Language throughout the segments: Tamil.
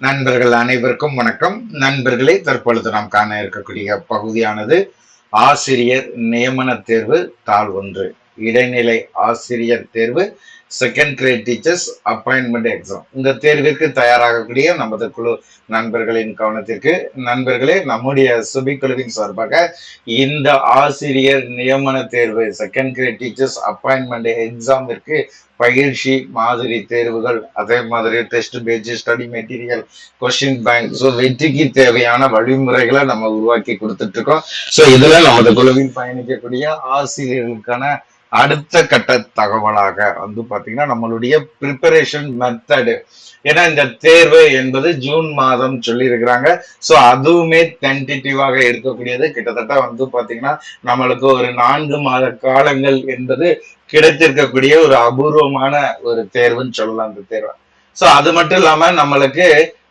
நண்பர்கள் அனைவருக்கும் வணக்கம். நண்பர்களே தற்பொழுது நாம் காண இருக்கக்கூடிய பகுதியானது ஆசிரியர் நியமன தேர்வு தாள் ஒன்று. இடைநிலை ஆசிரியர் தேர்வு second grade teachers appointment exam இந்த தேர்விற்கு தயாராகக்கூடிய நமது குழு நண்பர்களின் கவனத்திற்கு நண்பர்களே நம்முடைய சுபி குழுவின் சார்பாக இந்த ஆசிரியர் நியமன தேர்வு செகண்ட் கிரேட் டீச்சர்ஸ் அப்பாயின்மெண்ட் எக்ஸாமிற்கு பயிற்சி மாதிரி தேர்வுகள் அதே மாதிரி test page study material question bank so வெற்றிக்கு தேவையான வழிமுறைகளை நம்ம உருவாக்கி கொடுத்துட்டு இருக்கோம். ஸோ இதில் நமது குழுவில் பயணிக்கக்கூடிய ஆசிரியர்களுக்கான அடுத்த கட்ட தகவலாக வந்து பாத்தீங்கன்னா நம்மளுடைய ப்ரிப்பரேஷன் மெத்தடு ஏன்னா இந்த தேர்வு என்பது ஜூன் மாதம் சொல்லி இருக்கிறாங்க ஸோ அதுவுமே டென்டேட்டிவாக இருக்கக்கூடியது. கிட்டத்தட்ட வந்து பாத்தீங்கன்னா நம்மளுக்கு ஒரு நான்கு மாத காலங்கள் என்பது கிடைத்திருக்கக்கூடிய ஒரு அபூர்வமான ஒரு தேர்வுன்னு சொல்லலாம் அந்த தேர்வை. ஸோ அது மட்டும் இல்லாம நம்மளுக்கு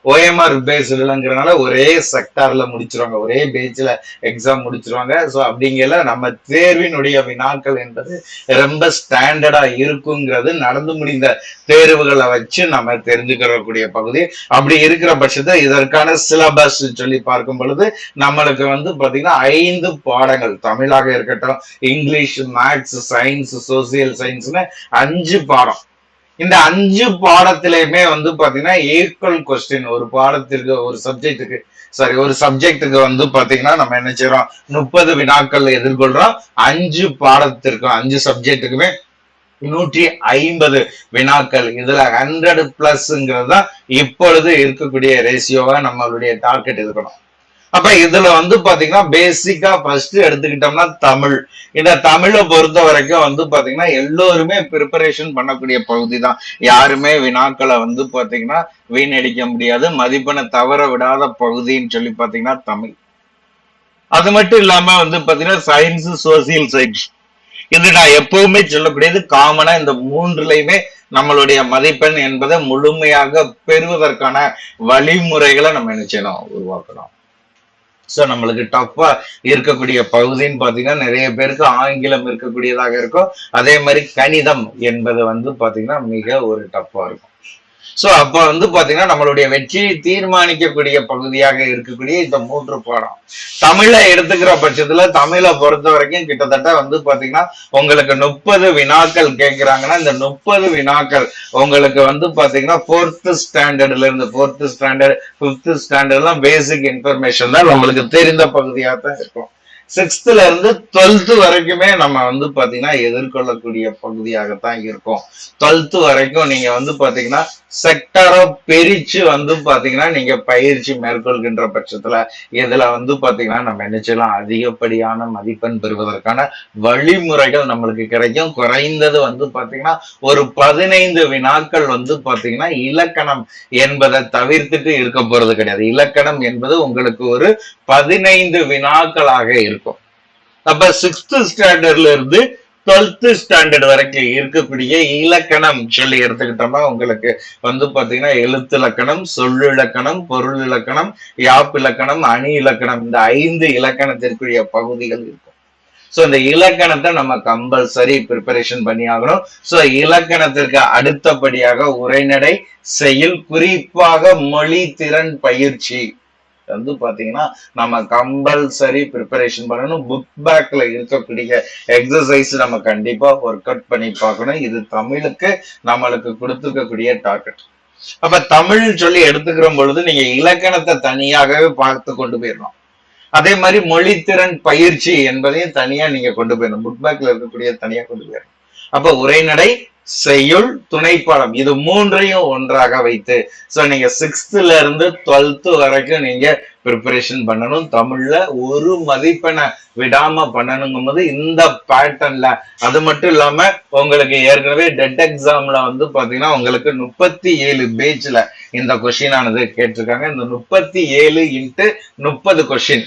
ஓஎம்ஆர் பேஸ்டுலங்கிறனால ஒரே செக்டார்ல முடிச்சிருவாங்க. ஒரே பேஜ்ல எக்ஸாம் முடிச்சிருவாங்க. ஸோ அப்படிங்கல நம்ம தேர்வினுடைய வினாக்கள் என்பது ரொம்ப ஸ்டாண்டர்டா இருக்குங்கிறது நடந்து முடிந்த தேர்வுகளை வச்சு நம்ம தெரிஞ்சுக்கிறக்கூடிய பகுதி. அப்படி இருக்கிற பட்சத்தை இதற்கான சிலபஸ் சொல்லி பார்க்கும் பொழுது நம்மளுக்கு வந்து பாத்தீங்கன்னா ஐந்து பாடங்கள். தமிழாக இருக்கட்டும் இங்கிலீஷ் மேத்ஸ் சயின்ஸ் சோசியல் சயின்ஸ்னு அஞ்சு பாடம். இந்த அஞ்சு பாடத்திலையுமே வந்து பாத்தீங்கன்னா ஈக்குவல் கொஸ்டின் ஒரு பாடத்திற்கு ஒரு சப்ஜெக்ட்டுக்கு சாரி ஒரு சப்ஜெக்ட்டுக்கு வந்து பாத்தீங்கன்னா நம்ம என்ன செய்யறோம் முப்பது வினாக்கள் எதிர்கொள்றோம். அஞ்சு பாடத்திற்கும் அஞ்சு சப்ஜெக்ட்டுக்குமே நூற்றி ஐம்பது வினாக்கள். இதுல ஹண்ட்ரட் பிளஸ்ங்கிறது தான் இப்பொழுது இருக்கக்கூடிய ரேசியோவா நம்மளுடைய டார்கெட் இருக்கணும். அப்ப இதுல வந்து பாத்தீங்கன்னா பேசிக்கா ஃபர்ஸ்ட் எடுத்துக்கிட்டோம்னா தமிழ். இந்த தமிழை பொறுத்த வரைக்கும் வந்து பாத்தீங்கன்னா எல்லோருமே ப்ரிப்பரேஷன் பண்ணக்கூடிய பகுதி தான் யாருமே வினாக்களை வந்து பாத்தீங்கன்னா வீணடிக்க முடியாது. மதிப்பெண்ணை தவற விடாத பகுதின்னு சொல்லி பாத்தீங்கன்னா தமிழ். அது மட்டும் இல்லாம வந்து பாத்தீங்கன்னா சயின்ஸ் சோசியல் சயின்ஸ் இது நான் எப்பவுமே சொல்லக்கூடியது காமனா இந்த மூன்றுலையுமே நம்மளுடைய மதிப்பெண் என்பதை முழுமையாக பெறுவதற்கான வழிமுறைகளை நம்ம என்ன செய்யணும்? உருவாக்கணும். ஸோ நம்மளுக்கு டஃப்பாக இருக்கக்கூடிய பகுதின்னு பார்த்தீங்கன்னா நிறைய பேருக்கு ஆங்கிலம் இருக்கக்கூடியதாக இருக்கும். அதே மாதிரி கணிதம் என்பது வந்து பார்த்தீங்கன்னா மிக ஒரு டஃப்பாக இருக்கும். ஸோ அப்போ வந்து பார்த்தீங்கன்னா நம்மளுடைய வெற்றியை தீர்மானிக்கக்கூடிய பகுதியாக இருக்கக்கூடிய இந்த மூன்று பாடம். தமிழை எடுத்துக்கிற பட்சத்துல தமிழை பொறுத்த வரைக்கும் கிட்டத்தட்ட வந்து பாத்தீங்கன்னா உங்களுக்கு முப்பது வினாக்கள் கேட்கிறாங்கன்னா இந்த முப்பது வினாக்கள் உங்களுக்கு வந்து பாத்தீங்கன்னா ஃபோர்த் ஸ்டாண்டர்ட்ல இருந்து ஃபோர்த் ஸ்டாண்டர்ட் பிப்த் ஸ்டாண்டர்ட்லாம் பேசிக் இன்ஃபர்மேஷன் தான் நம்மளுக்கு தெரிந்த பகுதியாக தான் இருக்கும். சிக்ஸ்த்ல இருந்து டுவெல்த் வரைக்குமே நம்ம வந்து பாத்தீங்கன்னா எதிர்கொள்ளக்கூடிய பகுதியாகத்தான் இருக்கும். டுவெல்த் வரைக்கும் நீங்க வந்து பாத்தீங்கன்னா செக்டரா பிரிச்சு வந்து பாத்தீங்கன்னா நீங்க பயிற்சி மேற்கொள்கின்ற பட்சத்துல இதுல வந்து பாத்தீங்கன்னா நம்ம நினைச்சலாம் அதிகப்படியான மதிப்பெண் பெறுவதற்கான வழிமுறைகள் நம்மளுக்கு கிடைக்கும். குறைந்தது வந்து பாத்தீங்கன்னா ஒரு பதினைந்து வினாக்கள் வந்து பாத்தீங்கன்னா இலக்கணம் என்பதை தவிர்த்துட்டு இருக்க போறது கிடையாது. இலக்கணம் என்பது உங்களுக்கு ஒரு பதினைந்து வினாக்களாக இருக்கும். அப்ப சிக்ஸ்த் ஸ்டாண்டர்ட்ல இருந்து டுவெல்த் ஸ்டாண்டர்ட் வரைக்கும் இருக்கக்கூடிய இலக்கணம் சொல்லி எடுத்துக்கிட்டோம்னா உங்களுக்கு வந்து பாத்தீங்கன்னா எழுத்து இலக்கணம் சொல்லு இலக்கணம் பொருள் இலக்கணம் யாப் இலக்கணம் அணி இலக்கணம் இந்த ஐந்து இலக்கணத்திற்குரிய பகுதிகள் இருக்கும். ஸோ இந்த இலக்கணத்தை நம்ம கம்பல்சரி ப்ரிப்பரேஷன் பண்ணி ஆகணும். ஸோ இலக்கணத்திற்கு அடுத்தபடியாக உரைநடை செயல் குறிப்பாக மொழி திறன் பயிற்சி வந்து பாத்தீங்கன்னா நம்ம கம்பல்சரி ப்ரிப்பரேஷன் பண்ணணும். புக் பேக்ல இருக்கக்கூடிய எக்ஸசைஸ் நம்ம கண்டிப்பா ஒர்க் அவுட் பண்ணி பார்க்கணும். இது தமிழுக்கு நம்மளுக்கு கொடுத்துருக்கக்கூடிய டார்கெட் அப்ப தமிழ் சொல்லி எடுத்துக்கிற பொழுது நீங்க இலக்கணத்தை தனியாகவே பார்த்து கொண்டு போயிடலாம். அதே மாதிரி மொழித்திறன் பயிற்சி என்பதையும் தனியா நீங்க கொண்டு போயிடணும். புக் பேக்ல இருக்கக்கூடிய தனியா கொண்டு போயிடணும். அப்ப உரைநடை செய்யுள் துணைப்பாடம். இது மூன்றையும் ஒன்றாக வைத்து. சோ நீங்க சிக்ஸ்த்ல இருந்து டுவெல்த் வரைக்கும் நீங்க ப்ரிப்பரேஷன் பண்ணணும். தமிழ்ல ஒரு மதிப்பெண்ணை விடாம பண்ணணுங்கும் போது இந்த பேட்டர்ன்ல அது மட்டும் இல்லாம உங்களுக்கு ஏற்கனவே டெட் எக்ஸாம்ல வந்து பாத்தீங்கன்னா உங்களுக்கு முப்பத்தி ஏழு பேஜ்ல இந்த கொஷின் ஆனது கேட்டிருக்காங்க. இந்த முப்பத்தி ஏழு இன்ட்டு முப்பது கொஷின்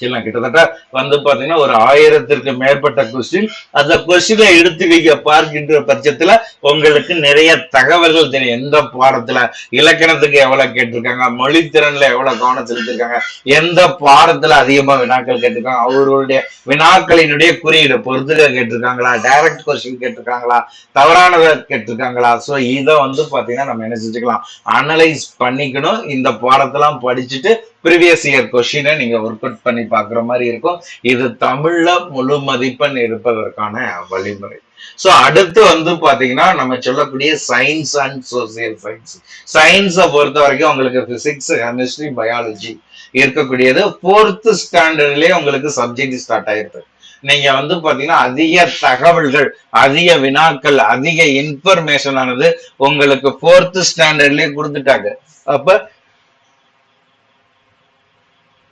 சரிங்களா கிட்டத்தட்ட வந்து பாத்தீங்கன்னா ஒரு ஆயிரத்திற்கு மேற்பட்ட கொஸ்டின் அந்த கொஸ்டினை எடுத்து வைக்க பார்க்கின்ற பட்சத்துல உங்களுக்கு நிறைய தகவல்கள் தெரியும். எந்த பாடத்துல இலக்கணத்துக்கு எவ்வளவு கேட்டிருக்காங்க மொழி திறன்ல எவ்வளவு கவனம் செலுத்திருக்காங்க எந்த பாடத்துல அதிகமா வினாக்கள் கேட்டிருக்காங்க அவர்களுடைய வினாக்களினுடைய குறியீடு பொறுத்துக்க கேட்டிருக்காங்களா டைரக்ட் கொஸ்டின் கேட்டிருக்காங்களா தவறானதை கேட்டிருக்காங்களா? சோ இதை வந்து பாத்தீங்கன்னா நம்ம என்ன செஞ்சுக்கலாம்? அனலைஸ் பண்ணிக்கணும். இந்த பாடத்தெல்லாம் படிச்சுட்டு ப்ரீவியஸ் இயர் கொஷினை நீங்க ஒர்க் அவுட் பண்ணி பாக்குற மாதிரி இருக்கும். இது தமிழ்ல முழு மதிப்பெண் இருப்பதற்கான வழிமுறை. சோ அடுத்து வந்து பாத்தீங்கன்னா நம்ம சொல்லக்கூடிய சயின்ஸ் அண்ட் சோசியல் சயின்ஸ் சயின்ஸை பொறுத்த வரைக்கும் உங்களுக்கு பிசிக்ஸ் கெமிஸ்ட்ரி பயாலஜி இருக்கக்கூடியது. ஃபோர்த்து ஸ்டாண்டர்ட்லயே உங்களுக்கு சப்ஜெக்ட் ஸ்டார்ட் ஆயிருக்கு. நீங்க வந்து பாத்தீங்கன்னா அதிக தகவல்கள் அதிக வினாக்கள் அதிக இன்ஃபர்மேஷன் ஆனது உங்களுக்கு ஃபோர்த் ஸ்டாண்டர்ட்லயே கொடுத்துட்டாங்க. அப்ப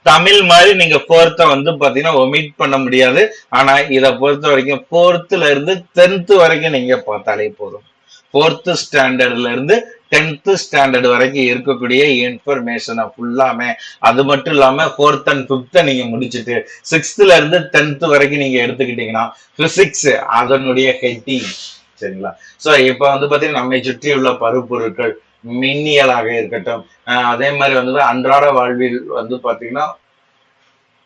தமிழ் மாதிரி நீங்க ஃபோர்த்தை வந்து பாத்தீங்கன்னா ஒமிட் பண்ண முடியாது. ஆனா இதை பொறுத்த வரைக்கும் ஃபோர்த்துல இருந்து டென்த் வரைக்கும் நீங்க பார்த்தாலே போதும். ஃபோர்த்து ஸ்டாண்டர்ட்ல இருந்து டென்த்து ஸ்டாண்டர்ட் வரைக்கும் இருக்கக்கூடிய இன்ஃபர்மேஷனை ஃபுல்லாமே அது மட்டும் இல்லாம ஃபோர்த் அண்ட் ஃபிஃப்த்தை நீங்க முடிச்சுட்டு சிக்ஸ்த்துல இருந்து டென்த் வரைக்கும் நீங்க எடுத்துக்கிட்டீங்கன்னா பிசிக்ஸ் அதனுடைய ஹெட்டிங் சரிங்களா? சோ இப்ப வந்து பாத்தீங்கன்னா நம்மை சுற்றி உள்ள பருப்பொருட்கள் மின்னியலாக இருக்கட்டும். அஹ் அதே மாதிரி வந்து அன்றாட வாழ்வில் வந்து பாத்தீங்கன்னா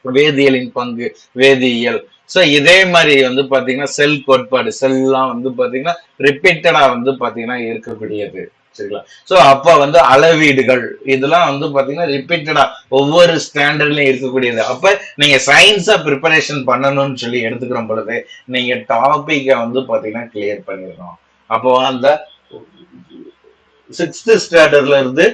வேதியியலின் பங்கு வேதியியல். சோ இதே மாதிரி வந்து பாத்தீங்கன்னா செல் கோட்பாடு செல்லாம் வந்து பாத்தீங்கன்னா ரிப்பீட்டடாக வந்து பாத்தீங்கன்னா இருக்கக்கூடியது. சரிங்களா? சோ அப்ப வந்து அளவீடுகள் இதெல்லாம் வந்து பாத்தீங்கன்னா ரிப்பீட்டடா ஒவ்வொரு ஸ்டாண்டர்ட்லயும் இருக்கக்கூடியது. அப்போ நீங்க சயின்ஸா ப்ரிப்பரேஷன் பண்ணணும்னு சொல்லி எடுத்துக்கிற பொழுது நீங்க டாப்பிக்கை வந்து பாத்தீங்கன்னா கிளியர் பண்ணிடணும். அப்போ அந்த சிக்ஸ்த் ஸ்டாண்டர்ட்ல இருந்து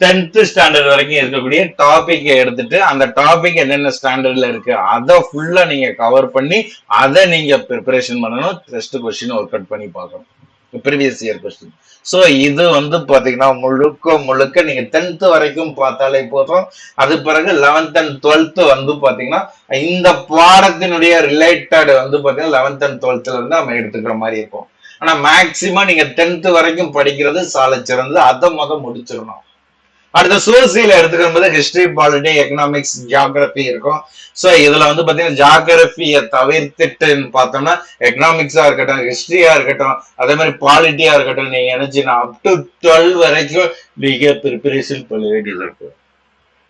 டென்த்து ஸ்டாண்டர்ட் வரைக்கும் இருக்கக்கூடிய டாப்பிக்கை எடுத்துட்டு அந்த டாபிக் என்னென்ன ஸ்டாண்டர்ட்ல இருக்கு அதை ஃபுல்லா நீங்க கவர் பண்ணி அதை நீங்க ப்ரிப்பரேஷன் பண்ணணும் டெஸ்ட் கொஸ்டின் ஒர்க் அவுட் பண்ணி பார்க்கணும். ப்ரீவியஸ் இயர் கொஸ்டின் ஸோ இது வந்து பார்த்தீங்கன்னா முழுக்க முழுக்க நீங்கள் டென்த்து வரைக்கும் பார்த்தாலே போதும். அது பிறகு லெவன்த் அண்ட் டுவெல்த்து வந்து பார்த்தீங்கன்னா இந்த பாடத்தினுடைய ரிலேட்டட் வந்து பார்த்தீங்கன்னா லெவன்த் அண்ட் டுவெல்த்தில் இருந்து நம்ம எடுத்துக்கிற மாதிரி இருக்கும். ஆனா மேக்சிமம் நீங்க டென்த் வரைக்கும் படிக்கிறது சாலை சிறந்தது. அதை முத முடிச்சிடணும். அடுத்த சோசியல் எடுத்துக்கும் போது ஹிஸ்டரி பாலிட்டி எக்கனாமிக்ஸ் ஜியாகிரபி இருக்கும். சோ இதுல வந்து பாத்தீங்கன்னா ஜியாகிரபியை தவிர்த்துட்டுன்னு பார்த்தோம்னா எக்கனாமிக்ஸா இருக்கட்டும் ஹிஸ்டரியா இருக்கட்டும் அதே மாதிரி பாலிட்டியா இருக்கட்டும் நீங்க நினைச்சீங்கன்னா அப் டு டுவெல் வரைக்கும் நீங்க ப்ரிப்பரேஷன் பண்ண வேண்டியது இருக்கும்.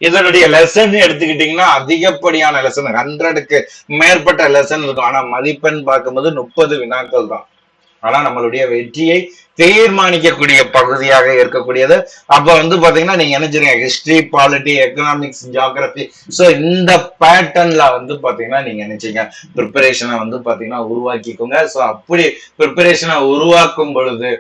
இதனுடைய லெசன் எடுத்துக்கிட்டீங்கன்னா அதிகப்படியான லெசன் ஹண்ட்ரடுக்கு மேற்பட்ட லெசன் இருக்கும். ஆனா மதிப்பெண் பார்க்கும்போது முப்பது வினாக்கள் தான். ஆனா நம்மளுடைய வெற்றியை தீர்மானிக்கக்கூடிய பகுதியாக இருக்கக்கூடியது. அப்ப வந்து பாத்தீங்கன்னா நீங்க நினைச்சிருங்க history polity economics geography so இந்த பேட்டர்ன்ல வந்து பாத்தீங்கன்னா நீங்க நினைச்சீங்க ப்ரிப்பரேஷனை வந்து பாத்தீங்கன்னா உருவாக்கிக்கோங்க. சோ அப்படி ப்ரிப்பரேஷனை உருவாக்கும் பொழுது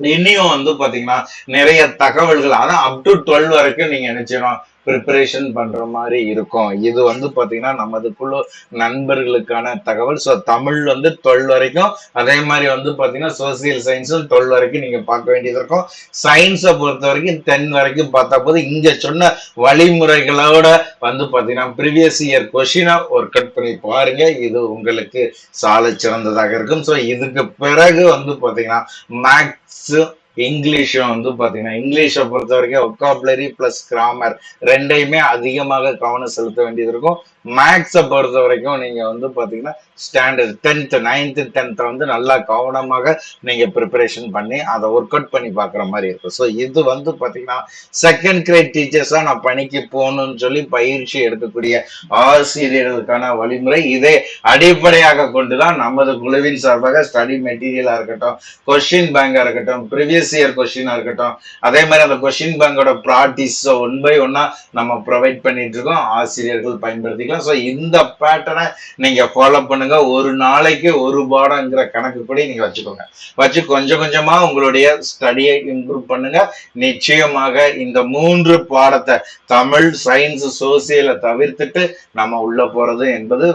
இனியும் வந்து பாத்தீங்கன்னா நிறைய தகவல்கள் ஆனா அப் டு டுவெல் வரைக்கும் நீங்க நினைச்சிடும் ப்ரிப்பரேஷன் பண்ற மாதிரி இருக்கும். இது வந்து பாத்தீங்கன்னா நமதுக்குள்ள நண்பர்களுக்கான தகவல். ஸோ தமிழ் வந்து டுவெல் வரைக்கும். அதே மாதிரி வந்து பாத்தீங்கன்னா சோசியல் சயின்ஸும் டுவெல் வரைக்கும் நீங்க பார்க்க வேண்டியது இருக்கும். சயின்ஸை பொறுத்த வரைக்கும் டென் வரைக்கும் பார்த்தா போது இங்க சொன்ன வழிமுறைகளோட வந்து பாத்தீங்கன்னா ப்ரீவியஸ் இயர் கொஷினை ஒர்க் அவுட் பண்ணி பாருங்க. இது உங்களுக்கு சாலை சிறந்ததாக இருக்கும். ஸோ இதுக்கு பிறகு வந்து பாத்தீங்கன்னா மேக்ஸ் இங்கிலீஷும் வந்து பாத்தீங்கன்னா இங்கிலீஷை பொறுத்த வரைக்கும் ஒக்காபுலரி ப்ளஸ் கிராமர் ரெண்டையுமே அதிகமாக கவனம் செலுத்த வேண்டியது இருக்கும். மேக்ஸை பொறுத்த வரைக்கும் நீங்க வந்து பாத்தீங்கன்னா ஸ்டாண்டர்ட் டென்த் நைன்த்து டென்த்தை வந்து நல்லா கவனமாக நீங்க ப்ரிப்பரேஷன் பண்ணி அதை ஒர்க் அவுட் பண்ணி பாக்குற மாதிரி இருக்கும். ஸோ இது வந்து பாத்தீங்கன்னா செகண்ட் கிரேட் டீச்சர்ஸா நான் பணிக்கு போகணும்னு சொல்லி பயிற்சி எடுக்கக்கூடிய ஆசிரியர்களுக்கான வழிமுறை இதை அடிப்படையாக கொண்டுதான் நமது குழுவின் சார்பாக ஸ்டடி மெட்டீரியலா இருக்கட்டும் கொஷின் பேங்கா இருக்கட்டும் ப்ரீவியஸ் இயர் கொஷினாக இருக்கட்டும் அதே மாதிரி அந்த கொஷின் பேங்கோட ப்ராக்டிஸ் ஒன் பை ஒன்னா நம்ம ப்ரொவைட் பண்ணிட்டு இருக்கோம். ஆசிரியர்கள் பயன்படுத்திக்கலாம். ஸோ இந்த பேட்டர்னை நீங்க ஃபாலோ பண்ண பண்ணுங்க ஒரு நாளைக்கு ஒரு பாடங்கிற கணக்குப்படி நீங்க வச்சுக்கோங்க. வச்சு கொஞ்சம் கொஞ்சமா உங்களுடைய ஸ்டடியை இம்ப்ரூவ் பண்ணுங்க. நிச்சயமாக இந்த மூன்று பாடத்தை தமிழ் சயின்ஸ் சோசியலை தவிர்த்துட்டு நம்ம உள்ள போறது என்பது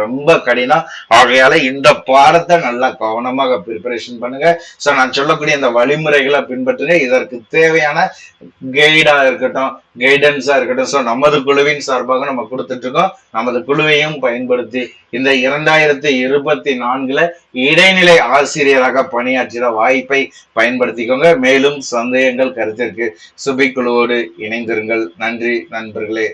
ரொம்ப கடினம். ஆகையால இந்த பாடத்தை நல்லா கவனமாக ப்ரிப்பரேஷன் பண்ணுங்க. ஸோ நான் சொல்லக்கூடிய இந்த வழிமுறைகளை பின்பற்றுங்க. இதற்கு தேவையான கைடா இருக்கட்டும் கைடன்ஸா இருக்கட்டும். ஸோ நமது குழுவின் சார்பாக நம்ம கொடுத்துட்டு இருக்கோம். நமது குழுவையும் பயன்படுத்தி இந்த இரண்டாயிரத்தி இருபத்தி நான்குல இடைநிலை ஆசிரியராக பணியாற்றிட வாய்ப்பை பயன்படுத்திக்கோங்க. மேலும் சந்தேகங்கள் கருத்திற்கு சுபி குழுவோடு இணைந்திருங்கள். நன்றி நண்பர்களே.